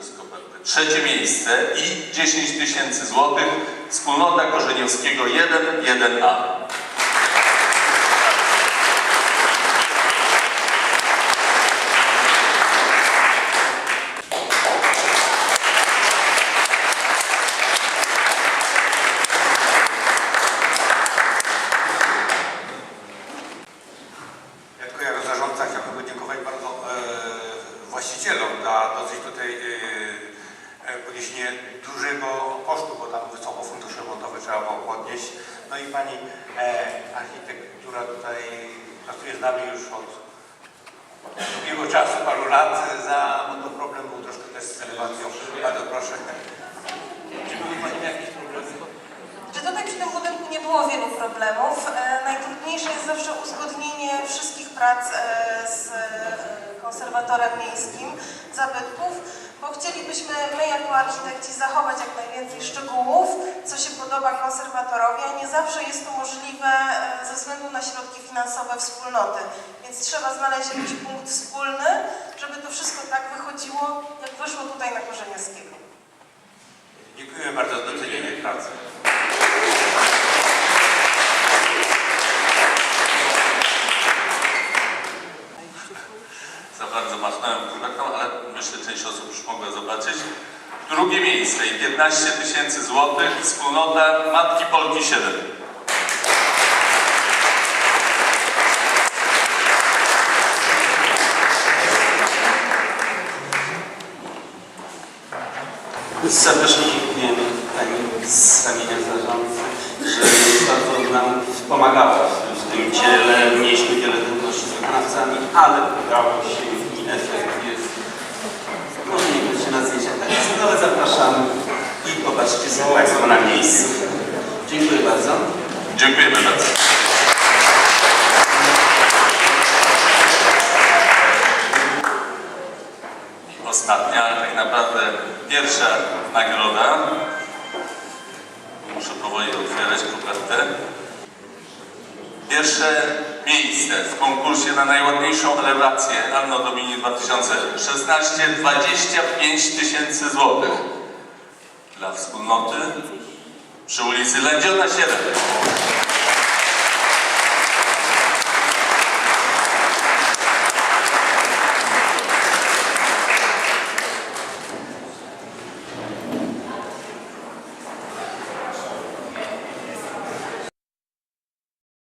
e, z koperty. Trzecie miejsce i 10 tysięcy złotych. Wspólnota Korzeniowskiego 1, 1A. Ja tylko jako zarządca chciałbym podziękować bardzo e, właścicielom za dosyć tutaj e, e, poniesienie dużego kosztu, bo tam wysoko fundusz remontowy trzeba było podnieść. No i pani e, architekt, która tutaj pracuje z nami już od długiego czasu, paru lat, za, bo to problem był troszkę też z elewacją. Bardzo proszę. Czy były pani jakieś problemy? Że tutaj przy tym budynku nie było wielu problemów. E, najtrudniejsze jest zawsze uzgodnienie wszystkich prac e, z e, konserwatorem miejskim zabytków, bo chcielibyśmy my jako architekci zachować jak najwięcej szczegółów, zawsze jest to możliwe e, ze względu na środki finansowe wspólnoty. Więc trzeba znaleźć jakiś punkt wspólny, żeby to wszystko tak wychodziło, jak wyszło tutaj na Korzeniowskiego. Dziękuję bardzo za docenienie pracy. Za bardzo machnąłem Drugie miejsce i 15 tysięcy złotych. Wspólnota Matki Polki 7. Serdecznie Pani z ramienia zarządcy, że bardzo nam pomagała w- tym ciele. Mieliśmy wiele trudności z wykonawcami, ale udało się i efekt jest. Może nie będzie na zdjęciach tak jest, ale zapraszamy i popatrzcie sobie Na miejscu. Dziękuję bardzo. Dziękujemy bardzo. Ostatnia, ale tak naprawdę pierwsza nagroda. Muszę powoli otwierać kopertę. Pierwsze miejsce w konkursie na najładniejszą elewację Anno Domini 2016 25 tysięcy złotych dla wspólnoty przy ulicy Lędziona 7.